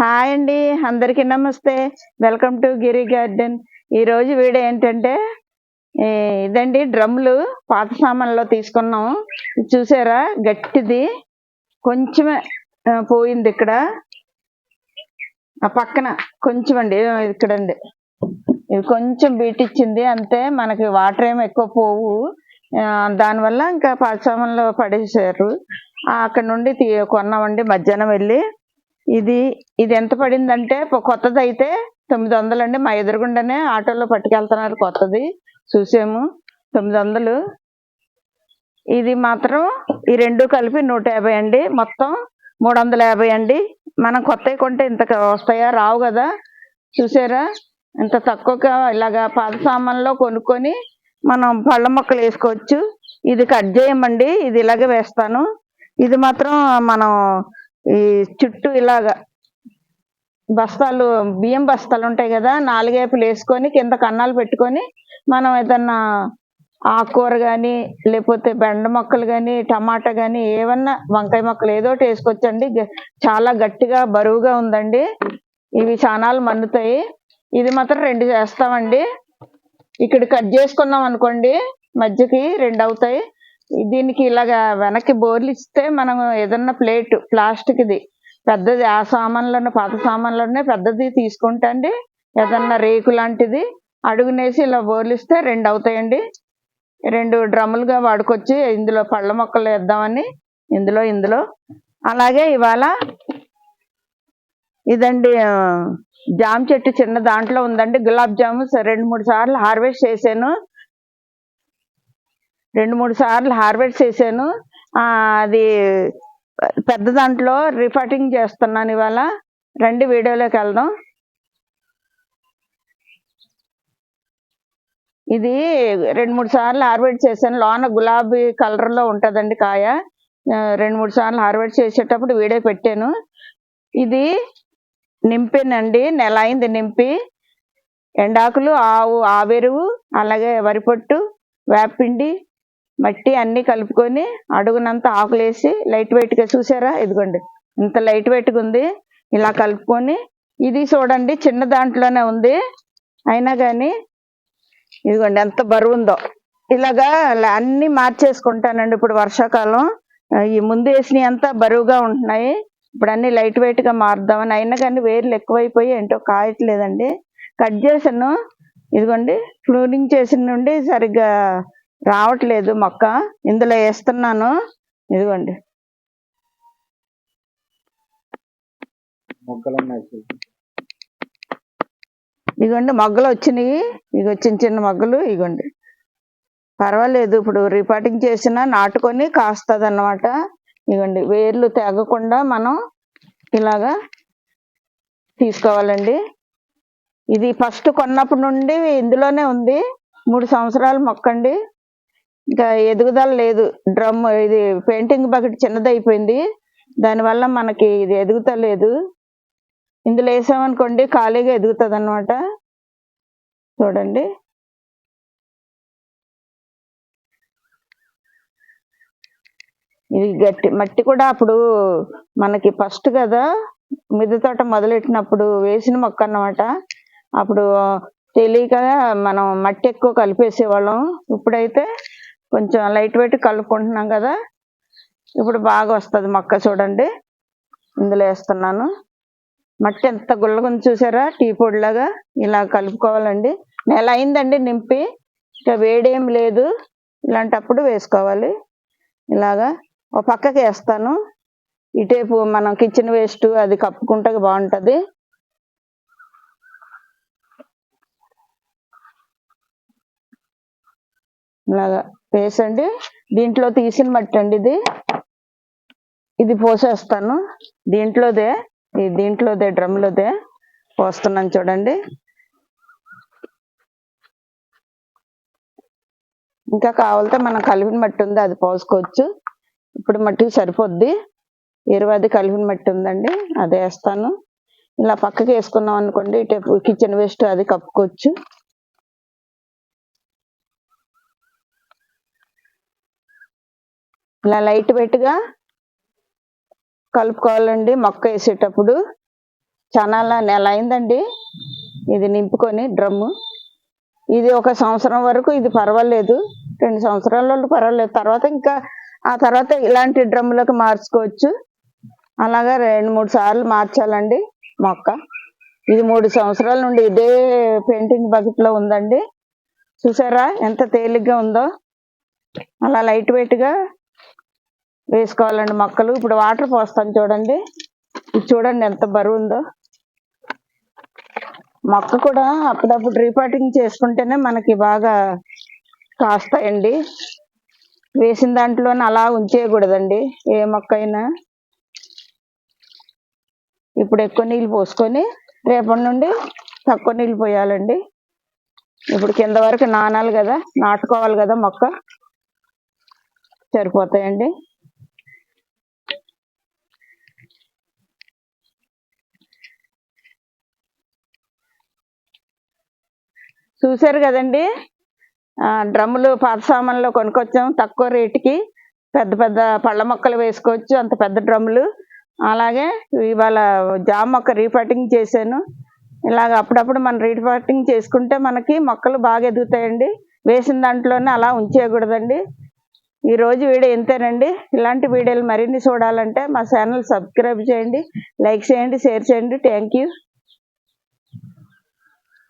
Hi అండి అందరికీ నమస్తే. Welcome to Giri garden. ఈరోజు రోజు వీడియో ఏంటంటే ఇదండి డ్రమ్లు పాత సామాన్లో తీసుకున్నాం. చూసారా? గట్టిది. కొంచెమే పోయింది ఇక్కడ. ఆ పక్కన కొంచెం అండి ఇక్కడండి. ఇది కొంచెం బీటిచ్చింది అంతే. మనకి వాటర్ ఏమి ఎక్కువ పోవు. దానివల్ల ఇంకా పాత సామాన్లో పడేసారు అక్కడ నుండి తీ కొన్నామండి. మధ్యాహ్నం వెళ్ళి ఇది ఇది ఎంత పడిందంటే కొత్తది అయితే తొమ్మిది వందలు అండి. మా ఎదురుగుండానే ఆటోలో పట్టుకెళ్తున్నారు కొత్తది. చూసాము. తొమ్మిది వందలు ఇది మాత్రం ఈ రెండు కలిపి నూట యాభై అండి. మొత్తం మూడు వందల యాభై అండి. మనం కొత్తవి కొంటే ఇంత వస్తాయా? రావు కదా చూసారా? ఇంత తక్కువగా ఇలాగా పాత సామాన్లో కొనుక్కొని మనం పళ్ళ మొక్కలు వేసుకోవచ్చు. ఇది కట్ చేయమండి ఇది ఇలాగే వేస్తాను. ఇది మాత్రం మనం ఈ చుట్టూ ఇలాగా బస్తాలు బియ్యం బస్తాలు ఉంటాయి కదా నాలుగేపులు వేసుకొని కింద కన్నాలు పెట్టుకొని మనం ఏదన్నా ఆకుకూర కానీ లేకపోతే బెండ మొక్కలు కానీ టమాటా కానీ ఏమన్నా వంకాయ మొక్కలు ఏదో ఒకటి వేసుకోవచ్చండి. చాలా గట్టిగా బరువుగా ఉందండి. ఇవి చానాలు మన్నుతాయి ఇది మాత్రం రెండు చేస్తామండి. ఇక్కడ కట్ చేసుకున్నాం అనుకోండి మధ్యకి రెండు అవుతాయి. దీనికి ఇలాగా వెనక్కి బోర్లు ఇస్తే మనం ఏదన్నా ప్లేట్ ప్లాస్టిక్ది పెద్దది ఆ సామాన్లను పాత సామాన్లోనే పెద్దది తీసుకుంటండి. ఏదన్నా రేకు లాంటిది అడుగునేసి ఇలా బోర్లు ఇస్తే రెండు అవుతాయండి రెండు డ్రమ్ములుగా వాడుకొచ్చి ఇందులో పళ్ళ మొక్కలు వేద్దామని ఇందులో ఇందులో. అలాగే ఇవాళ ఇదండి జామ చెట్టు చిన్న దాంట్లో ఉందండి. గులాబ్ జాము రెండు మూడు సార్లు హార్వెస్ట్ చేశాను. రెండు మూడు సార్లు హార్వెస్ట్ చేశాను. అది పెద్ద దాంట్లో రిఫటింగ్ చేస్తున్నాను ఇవాళ. రండి వీడియోలోకి వెళ్దాం. ఇది రెండు మూడు సార్లు హార్వెస్ట్ చేశాను. లోన గులాబీ కలర్లో ఉంటుందండి కాయ. రెండు మూడు సార్లు హార్వెస్ట్ చేసేటప్పుడు వీడియో పెట్టాను. ఇది నింపానండి. నెల అయింది నింపి. ఎండాకులు ఆవు ఆవెరువు అలాగే వరి పొట్టు వేపిండి మట్టి అన్ని కలుపుకొని అడుగునంతా ఆకులేసి లైట్ వెయిట్గా చూసారా? ఇదిగోండి. ఇంత లైట్ వెయిట్గా ఉంది. ఇలా కలుపుకొని ఇది చూడండి చిన్న దాంట్లోనే ఉంది. అయినా కానీ ఇదిగోండి ఎంత బరువు ఉందో ఇలాగా అన్నీ మార్చేసుకుంటానండి ఇప్పుడు వర్షాకాలం. ఈ ముందు వేసినవి అంతా బరువుగా ఉంటున్నాయి. ఇప్పుడు అన్ని లైట్ వెయిట్గా మారుదామని మారుద్దామని అయినా కానీ వేర్లు ఎక్కువైపోయి ఏంటో కాయట్లేదండి. కట్ చేసాను ఇదిగోండి ఫ్లూరింగ్ చేసిన నుండి సరిగ్గా రావట్లేదు మొక్క. ఇందులో వేస్తున్నాను. ఇదిగోండి. ఇదిగోండి మొగ్గలు వచ్చినాయి. ఇగో చిన్న చిన్న మొగ్గలు ఇగోండి పర్వాలేదు ఇప్పుడు రిపాటింగ్ చేసినా నాటుకొని కాస్తుంది అన్నమాట ఇగోండి వేర్లు తెగకుండా మనం ఇలాగా తీసుకోవాలండి. ఇది ఫస్ట్ కొన్నప్పటి నుండి ఇందులోనే ఉంది. మూడు సంవత్సరాలు మొక్కండి. ఇంకా ఎదుగుదల లేదు. డ్రమ్ ఇది పెయింటింగ్ బకెట్ చిన్నది అయిపోయింది. దానివల్ల మనకి ఇది ఎదుగుతలేదు ఇందులో వేసామనుకోండి ఖాళీగా ఎదుగుతుంది అనమాట చూడండి. ఇది గట్టి మట్టి కూడా అప్పుడు మనకి ఫస్ట్ కదా మిద్దె తోట మొదలెట్టినప్పుడు వేసిన మొక్క అన్నమాట. అప్పుడు తెలియక మనం మట్టి ఎక్కువ కలిపేసేవాళ్ళం. ఇప్పుడైతే కొంచెం లైట్ వెయిట్ కలుపుకుంటున్నాం కదా. ఇప్పుడు బాగా వస్తుంది మొక్క చూడండి. ఇందులో వేస్తున్నాను. మట్టి ఎంత గుల్లగుంది చూసారా? టీ పొడిలాగా ఇలా కలుపుకోవాలండి. నెల అయిందండి నింపి. ఇంకా వేడేం లేదు. ఇలాంటప్పుడు వేసుకోవాలి. ఇలాగా ఒక పక్కకి వేస్తాను. ఇటేపు మనం కిచెన్ వేస్ట్ అది కప్పుకుంటే బాగుంటుంది. ఇలాగా వేసండి. దీంట్లో తీసిన మట్టి అండి ఇది. ఇది పోసేస్తాను. దీంట్లోదే ఈ దీంట్లోదే డ్రమ్లోదే పోస్తున్నాను చూడండి. ఇంకా కావాలితే మనం కలిపిన మట్టి ఉంది అది పోసుకోవచ్చు. ఇప్పుడు మట్టి సరిపోద్ది. ఇరవై కలిపిన మట్టి ఉందండి అదే వేస్తాను. ఇలా పక్కకి వేసుకున్నాం అనుకోండి ఇటు కిచెన్ వేస్ట్ అది కప్పుకోవచ్చు. ఇలా లైట్ వెట్గా కలుపుకోవాలండి మొక్క వేసేటప్పుడు. చాలా నెల అయిందండి. ఇది నింపుకొని డ్రమ్ము. ఇది ఒక సంవత్సరం వరకు ఇది పర్వాలేదు. రెండు సంవత్సరాల పర్వాలేదు. తర్వాత ఇంకా ఆ తర్వాత ఇలాంటి డ్రమ్ములకు మార్చుకోవచ్చు. అలాగా రెండు మూడు సార్లు మార్చాలండి మొక్క. ఇది మూడు సంవత్సరాల నుండి ఇదే పెయింటింగ్ బకెట్లో ఉందండి. చూసారా ఎంత తేలిగ్గా ఉందో. అలా లైట్ వెయిట్గా వేసుకోవాలండి మొక్కలు. ఇప్పుడు వాటర్ పోస్తాను చూడండి. చూడండి ఎంత బరువు ఉందో. మొక్క కూడా అప్పుడప్పుడు రీపాటింగ్ చేసుకుంటేనే మనకి బాగా కాస్తాయండి. వేసిన దాంట్లోనే అలా ఉంచేయకూడదండి. ఏ మొక్క అయినా. ఇప్పుడు ఎక్కువ నీళ్ళు పోసుకొని రేపటి నుండి తక్కువ నీళ్ళు పోయాలండి. ఇప్పుడు కింద వరకు నానాలి కదా నాటుకోవాలి కదా మొక్క. సరిపోతాయండి. చూశారు కదండి? డ్రమ్ములు పాత సామాన్లు కొనుక్కొచ్చాం. తక్కువ రేటుకి పెద్ద పెద్ద పళ్ళ మొక్కలు వేసుకోవచ్చు. అంత పెద్ద డ్రమ్ములు. అలాగే ఇవాళ జామ మొక్క రీపాటింగ్ చేశాను. ఇలాగ అప్పుడప్పుడు మనం రీపాటింగ్ చేసుకుంటే మనకి మొక్కలు బాగా ఎదుగుతాయండి. వేసిన దాంట్లోనే అలా ఉంచేయకూడదండి. ఈరోజు వీడియో ఇంతేనండి. ఇలాంటి వీడియోలు మరిన్ని చూడాలంటే మా ఛానల్ సబ్స్క్రైబ్ చేయండి. లైక్ చేయండి షేర్ చేయండి. Thank you